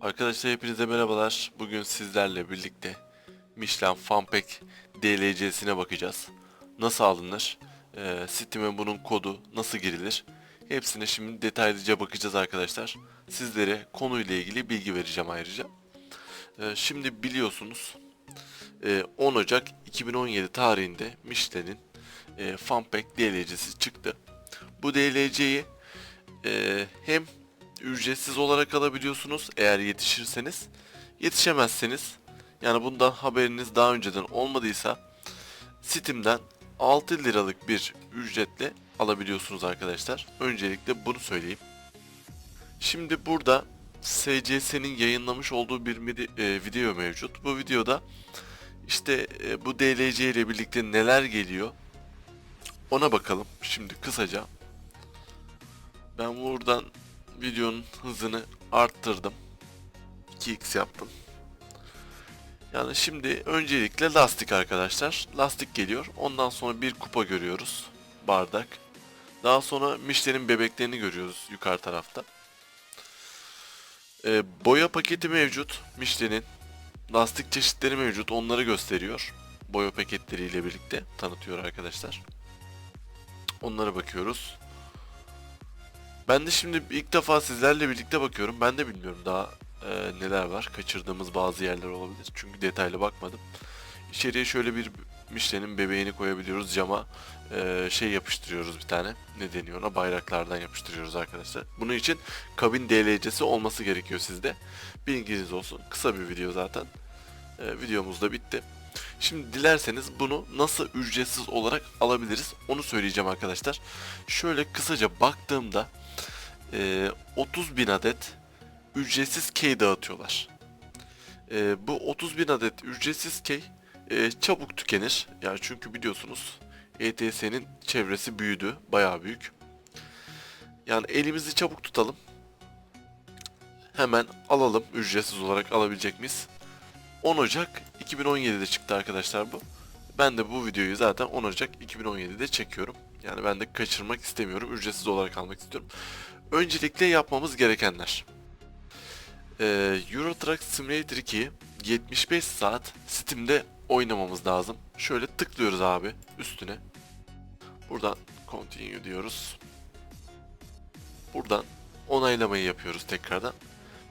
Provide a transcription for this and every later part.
Arkadaşlar hepinize merhabalar. Bugün sizlerle birlikte Michelin Funpack DLC'sine bakacağız. Nasıl alınır? Ee, Steam'e bunun kodu nasıl girilir? Hepsine şimdi detaylıca bakacağız arkadaşlar. Sizlere konuyla ilgili bilgi vereceğim ayrıca. Ee, şimdi biliyorsunuz e, 10 Ocak 2017 tarihinde Michelin'in e, Funpack DLC'si çıktı. Bu DLC'yi e, hem ücretsiz olarak alabiliyorsunuz eğer yetişirseniz. Yetişemezseniz yani bundan haberiniz daha önceden olmadıysa Steam'den 6 liralık bir ücretle alabiliyorsunuz arkadaşlar. Öncelikle bunu söyleyeyim. Şimdi burada SCS'nin yayınlamış olduğu bir e, video mevcut. Bu videoda işte e, bu DLC ile birlikte neler geliyor ona bakalım. Şimdi kısaca ben buradan videonun hızını arttırdım. 2x yaptım. Yani şimdi öncelikle lastik arkadaşlar. Lastik geliyor. Ondan sonra bir kupa görüyoruz. Bardak. Daha sonra Michelin'in bebeklerini görüyoruz yukarı tarafta. Ee, boya paketi mevcut. Michelin'in. Lastik çeşitleri mevcut. Onları gösteriyor. Boya paketleriyle birlikte tanıtıyor arkadaşlar. Onlara bakıyoruz. Ben de şimdi ilk defa sizlerle birlikte bakıyorum. Ben de bilmiyorum daha e, neler var. Kaçırdığımız bazı yerler olabilir. Çünkü detaylı bakmadım. İçeriye şöyle bir Michelin'in bebeğini koyabiliyoruz. Cama e, şey yapıştırıyoruz bir tane. Ne deniyor ona? Bayraklardan yapıştırıyoruz arkadaşlar. Bunun için kabin DLC'si olması gerekiyor sizde. Bilginiz olsun. Kısa bir video zaten. E, videomuz da bitti. Şimdi dilerseniz bunu nasıl ücretsiz olarak alabiliriz onu söyleyeceğim arkadaşlar. Şöyle kısaca baktığımda e, 30 bin adet ücretsiz key dağıtıyorlar. E, bu 30 bin adet ücretsiz key e, çabuk tükenir. Yani çünkü biliyorsunuz ETS'nin çevresi büyüdü. Bayağı büyük. Yani elimizi çabuk tutalım. Hemen alalım ücretsiz olarak alabilecek miyiz? 10 Ocak 2017'de çıktı arkadaşlar bu. Ben de bu videoyu zaten 10 Ocak 2017'de çekiyorum. Yani ben de kaçırmak istemiyorum. Ücretsiz olarak almak istiyorum. Öncelikle yapmamız gerekenler. Ee, Euro Truck Simulator 2'yi 75 saat Steam'de oynamamız lazım. Şöyle tıklıyoruz abi üstüne. Buradan continue diyoruz. Buradan onaylamayı yapıyoruz tekrardan.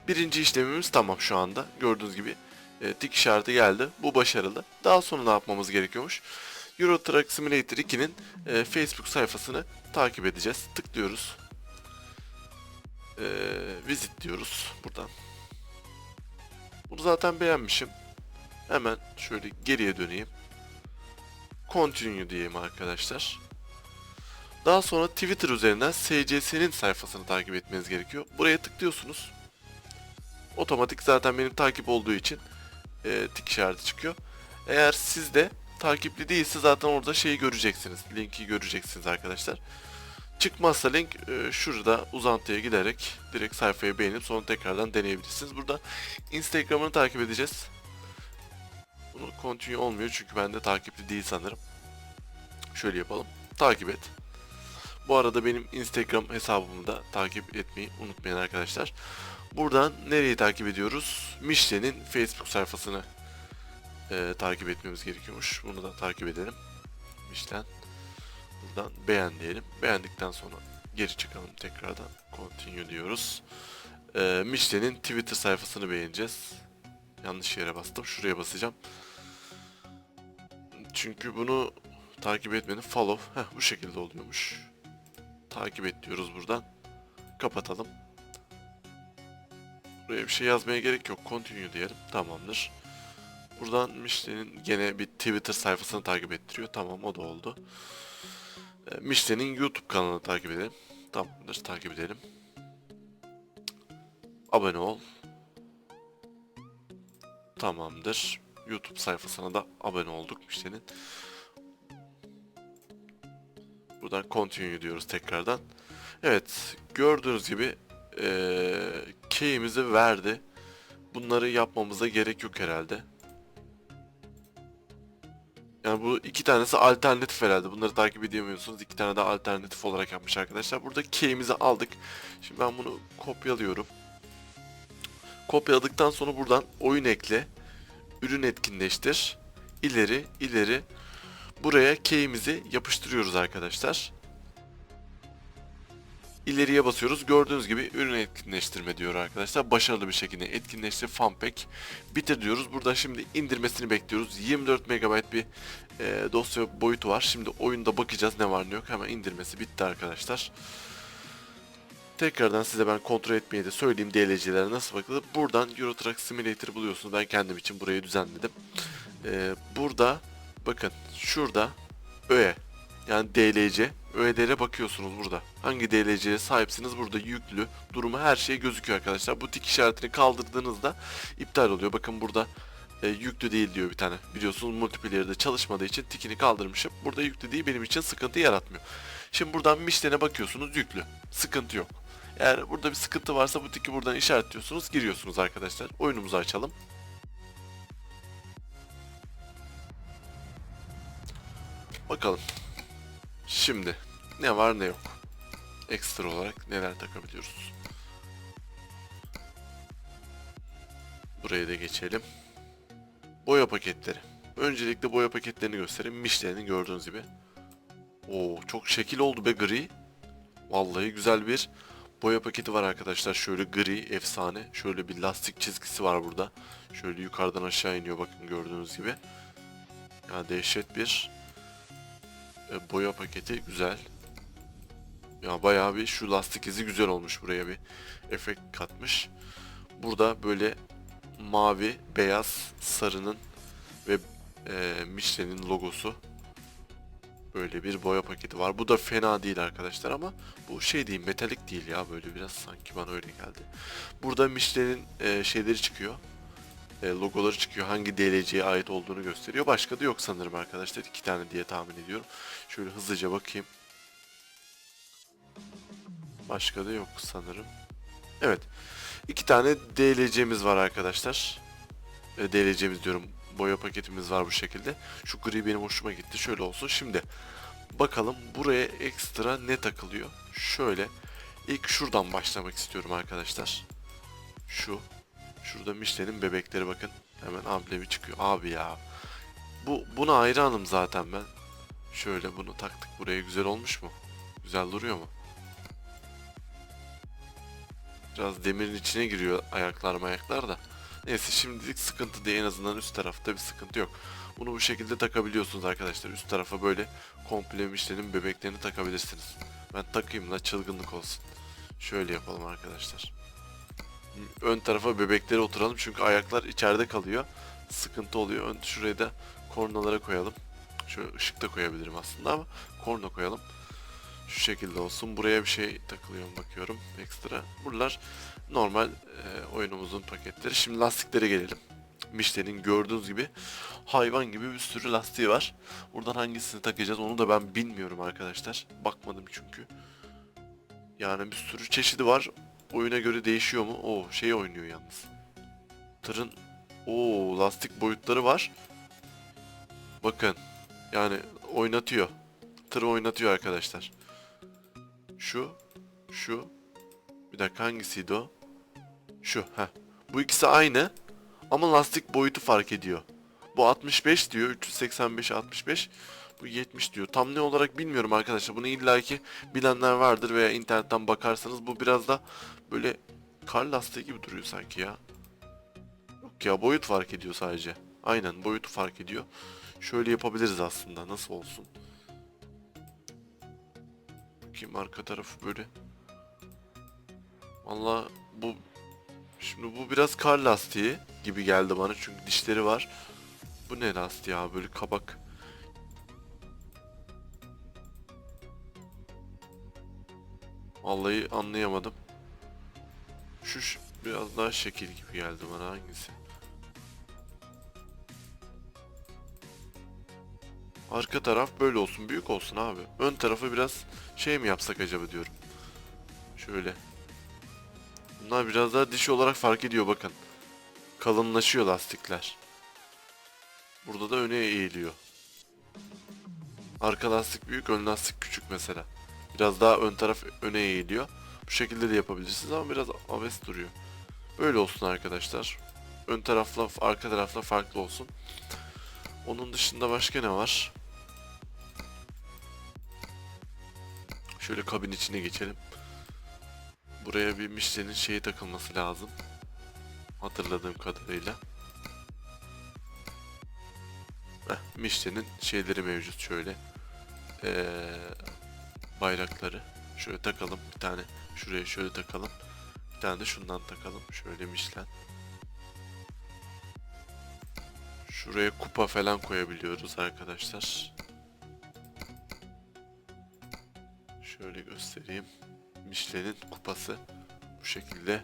Birinci işlemimiz tamam şu anda. Gördüğünüz gibi e, tik işareti geldi. Bu başarılı. Daha sonra ne yapmamız gerekiyormuş? Euro Truck Simulator 2'nin e, Facebook sayfasını takip edeceğiz. Tıklıyoruz. E, visit diyoruz buradan. Bunu zaten beğenmişim. Hemen şöyle geriye döneyim. Continue diyeyim arkadaşlar. Daha sonra Twitter üzerinden SCS'nin sayfasını takip etmeniz gerekiyor. Buraya tıklıyorsunuz. Otomatik zaten benim takip olduğu için e, tik işareti çıkıyor. Eğer sizde takipli değilse zaten orada şeyi göreceksiniz. Linki göreceksiniz arkadaşlar. Çıkmazsa link e, şurada uzantıya giderek direkt sayfayı beğenip sonra tekrardan deneyebilirsiniz. Burada Instagram'ını takip edeceğiz. Bunu continue olmuyor çünkü bende takipli değil sanırım. Şöyle yapalım. Takip et. Bu arada benim Instagram hesabımı da takip etmeyi unutmayın arkadaşlar. Buradan nereyi takip ediyoruz? Michelin'in Facebook sayfasını e, takip etmemiz gerekiyormuş. Bunu da takip edelim. Michelin. Buradan beğen diyelim. Beğendikten sonra geri çıkalım tekrardan. Continue diyoruz. E, Michelin'in Twitter sayfasını beğeneceğiz. Yanlış yere bastım. Şuraya basacağım. Çünkü bunu takip etmenin follow. Heh, bu şekilde oluyormuş. Takip et diyoruz buradan. Kapatalım. Buraya bir şey yazmaya gerek yok. Continue diyelim. Tamamdır. Buradan Michelin'in gene bir Twitter sayfasını takip ettiriyor. Tamam o da oldu. E, Michelin'in YouTube kanalını takip edelim. Tamamdır takip edelim. Abone ol. Tamamdır. YouTube sayfasına da abone olduk Michelin'in. Buradan continue diyoruz tekrardan. Evet gördüğünüz gibi eee key'imizi verdi. Bunları yapmamıza gerek yok herhalde. Yani bu iki tanesi alternatif herhalde. Bunları takip edemiyorsunuz. İki tane de alternatif olarak yapmış arkadaşlar. Burada key'imizi aldık. Şimdi ben bunu kopyalıyorum. Kopyaladıktan sonra buradan oyun ekle, ürün etkinleştir, ileri, ileri. Buraya key'imizi yapıştırıyoruz arkadaşlar. İleriye basıyoruz. Gördüğünüz gibi ürün etkinleştirme diyor arkadaşlar. Başarılı bir şekilde etkinleştir. Funpack. Bitir diyoruz. Burada şimdi indirmesini bekliyoruz. 24 MB bir e, dosya boyutu var. Şimdi oyunda bakacağız ne var ne yok. Hemen indirmesi bitti arkadaşlar. Tekrardan size ben kontrol etmeye de söyleyeyim DLC'lere nasıl bakılır. Buradan Euro Truck Simulator buluyorsunuz. Ben kendim için burayı düzenledim. Ee, burada bakın şurada öğe yani DLC öğelere bakıyorsunuz burada. Hangi DLC'ye sahipsiniz burada yüklü durumu her şey gözüküyor arkadaşlar. Bu tik işaretini kaldırdığınızda iptal oluyor. Bakın burada e, yüklü değil diyor bir tane. Biliyorsunuz multiplayer'de çalışmadığı için tikini kaldırmışım. Burada yüklü değil benim için sıkıntı yaratmıyor. Şimdi buradan Michelin'e bakıyorsunuz yüklü. Sıkıntı yok. Eğer burada bir sıkıntı varsa bu tiki buradan işaretliyorsunuz. Giriyorsunuz arkadaşlar. Oyunumuzu açalım. Bakalım. Şimdi ne var ne yok. Ekstra olarak neler takabiliyoruz. Buraya da geçelim. Boya paketleri. Öncelikle boya paketlerini göstereyim. Michelin'in gördüğünüz gibi. Oo çok şekil oldu be gri. Vallahi güzel bir boya paketi var arkadaşlar. Şöyle gri, efsane. Şöyle bir lastik çizgisi var burada. Şöyle yukarıdan aşağı iniyor bakın gördüğünüz gibi. Ya dehşet bir e, boya paketi güzel. Ya bayağı bir şu lastik izi güzel olmuş buraya bir efekt katmış. Burada böyle mavi, beyaz, sarının ve e, Michelin'in logosu böyle bir boya paketi var. Bu da fena değil arkadaşlar ama bu şey değil metalik değil ya böyle biraz sanki bana öyle geldi. Burada Michelin'in e, şeyleri çıkıyor. E, logoları çıkıyor. Hangi DLC'ye ait olduğunu gösteriyor. Başka da yok sanırım arkadaşlar. iki tane diye tahmin ediyorum. Şöyle hızlıca bakayım. Başka da yok sanırım. Evet. iki tane DLC'miz var arkadaşlar. E, DLC'miz diyorum. Boya paketimiz var bu şekilde. Şu gri benim hoşuma gitti. Şöyle olsun. Şimdi bakalım buraya ekstra ne takılıyor. Şöyle ilk şuradan başlamak istiyorum arkadaşlar. Şu. Şurada Michelin'in bebekleri bakın. Hemen amblemi çıkıyor. Abi ya. Bu buna hayranım zaten ben. Şöyle bunu taktık buraya. Güzel olmuş mu? Güzel duruyor mu? Biraz demirin içine giriyor ayaklar mayaklar da. Neyse şimdilik sıkıntı değil en azından üst tarafta bir sıkıntı yok. Bunu bu şekilde takabiliyorsunuz arkadaşlar. Üst tarafa böyle komple Michelin'in bebeklerini takabilirsiniz. Ben takayım da çılgınlık olsun. Şöyle yapalım arkadaşlar. Ön tarafa bebekleri oturalım çünkü ayaklar içeride kalıyor. Sıkıntı oluyor. Ön şuraya da kornalara koyalım. Şöyle ışık da koyabilirim aslında ama korna koyalım. Şu şekilde olsun. Buraya bir şey takılıyor bakıyorum. Ekstra. Buralar normal e, oyunumuzun paketleri. Şimdi lastiklere gelelim. Michelin'in gördüğünüz gibi hayvan gibi bir sürü lastiği var. Buradan hangisini takacağız onu da ben bilmiyorum arkadaşlar. Bakmadım çünkü. Yani bir sürü çeşidi var. Oyuna göre değişiyor mu? O şey oynuyor yalnız. Tırın o lastik boyutları var. Bakın. Yani oynatıyor. Tırı oynatıyor arkadaşlar. Şu, şu. Bir dakika hangisiydi o? Şu, ha. Bu ikisi aynı ama lastik boyutu fark ediyor. Bu 65 diyor, 385 65. Bu 70 diyor. Tam ne olarak bilmiyorum arkadaşlar. Bunu illaki bilenler vardır veya internetten bakarsanız bu biraz da böyle kar lastiği gibi duruyor sanki ya. Yok ya boyut fark ediyor sadece. Aynen boyutu fark ediyor. Şöyle yapabiliriz aslında. Nasıl olsun? Bakayım arka tarafı böyle. Valla bu şimdi bu biraz kar lastiği gibi geldi bana çünkü dişleri var. Bu ne lastiği abi böyle kabak. Vallahi anlayamadım. Şu biraz daha şekil gibi geldi bana hangisi? Arka taraf böyle olsun, büyük olsun abi. Ön tarafı biraz şey mi yapsak acaba diyorum. Şöyle. Bunlar biraz daha diş olarak fark ediyor bakın. Kalınlaşıyor lastikler. Burada da öne eğiliyor. Arka lastik büyük, ön lastik küçük mesela. Biraz daha ön taraf öne eğiliyor. Bu şekilde de yapabilirsiniz ama biraz aves duruyor. Böyle olsun arkadaşlar. Ön tarafla arka tarafla farklı olsun. Onun dışında başka ne var? Şöyle kabin içine geçelim. Buraya bir Michelin'in şeyi takılması lazım. Hatırladığım kadarıyla. Heh, Michelin'in şeyleri mevcut şöyle. Ee, bayrakları. Şöyle takalım bir tane. Şuraya şöyle takalım. Bir tane de şundan takalım. Şöyle Michelin. Şuraya kupa falan koyabiliyoruz arkadaşlar. Şöyle göstereyim. Michelin'in kupası bu şekilde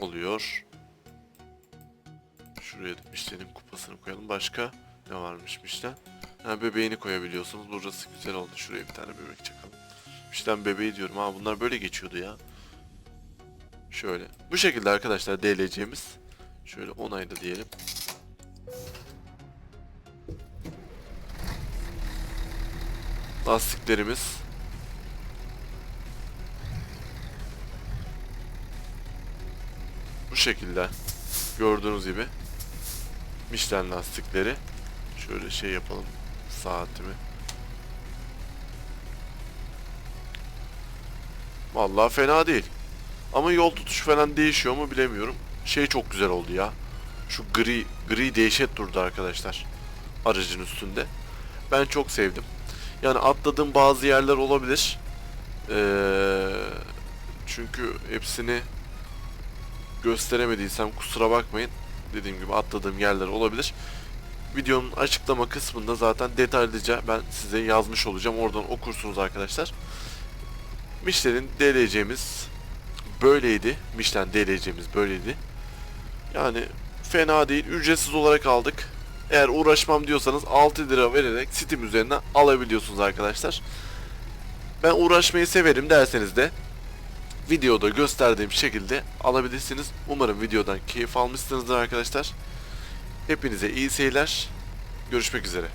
oluyor. Şuraya da Michelin'in kupasını koyalım. Başka ne varmış Michelin? Ha, bebeğini koyabiliyorsunuz. Burası güzel oldu. Şuraya bir tane bebek çakalım. Michelin bebeği diyorum. Ha bunlar böyle geçiyordu ya. Şöyle. Bu şekilde arkadaşlar DLC'miz. Şöyle onayla diyelim. Lastiklerimiz. Bu şekilde. Gördüğünüz gibi. Michelin lastikleri. Şöyle şey yapalım. Saatimi. Vallahi fena değil. Ama yol tutuş falan değişiyor mu bilemiyorum. Şey çok güzel oldu ya. Şu gri gri dehşet durdu arkadaşlar. Aracın üstünde. Ben çok sevdim. Yani atladığım bazı yerler olabilir. Ee, çünkü hepsini gösteremediysem kusura bakmayın. Dediğim gibi atladığım yerler olabilir. Videonun açıklama kısmında zaten detaylıca ben size yazmış olacağım. Oradan okursunuz arkadaşlar. Michelin DLC'miz böyleydi. Michelin DLC'miz böyleydi. Yani fena değil. Ücretsiz olarak aldık. Eğer uğraşmam diyorsanız 6 lira vererek Steam üzerinden alabiliyorsunuz arkadaşlar. Ben uğraşmayı severim derseniz de videoda gösterdiğim şekilde alabilirsiniz. Umarım videodan keyif almışsınızdır arkadaşlar. Hepinize iyi seyirler. Görüşmek üzere.